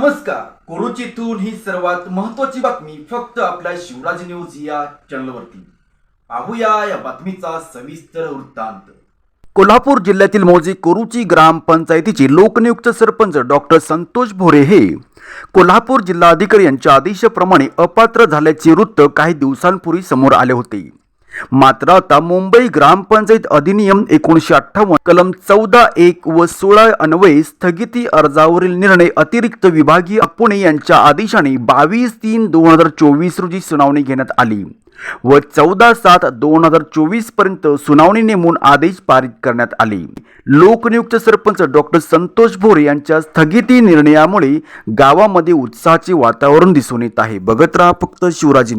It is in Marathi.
नमस्कार. कोरुचीतून ही सर्वात महत्वाची बातमी फक्त आपल्या शिवराज न्यूज या चॅनलवरती. पाहूया या बातमीचा सविस्तर वृत्तांत. कोल्हापूर जिल्ह्यातील मौजे कोरुची ग्रामपंचायतीचे लोकनियुक्त सरपंच डॉक्टर संतोष भोरे हे कोल्हापूर जिल्हाधिकारी यांच्या आदेशाप्रमाणे अपात्र झाल्याचे वृत्त काही दिवसांपूर्वी समोर आले होते. मात्र आता मुंबई ग्रामपंचायत अधिनियम एकोणीसशे अठ्ठावन्न कलम चौदा एक व सोळा अन्वये स्थगिती अर्जावरील निर्णय अतिरिक्त विभागीय पुणे यांच्या आदेशाने बावीस तीन दोन हजार चोवीस रोजी सुनावणी घेण्यात आली व चौदा सात दोन हजार चोवीसपर्यंत सुनावणी नेमून आदेश पारित करण्यात आले. लोकनियुक्त सरपंच डॉक्टर संतोष भोरे यांच्या स्थगिती निर्णयामुळे गावामध्ये उत्साहाचे वातावरण दिसून येत आहे. बघत राहा फक्त शिवराजी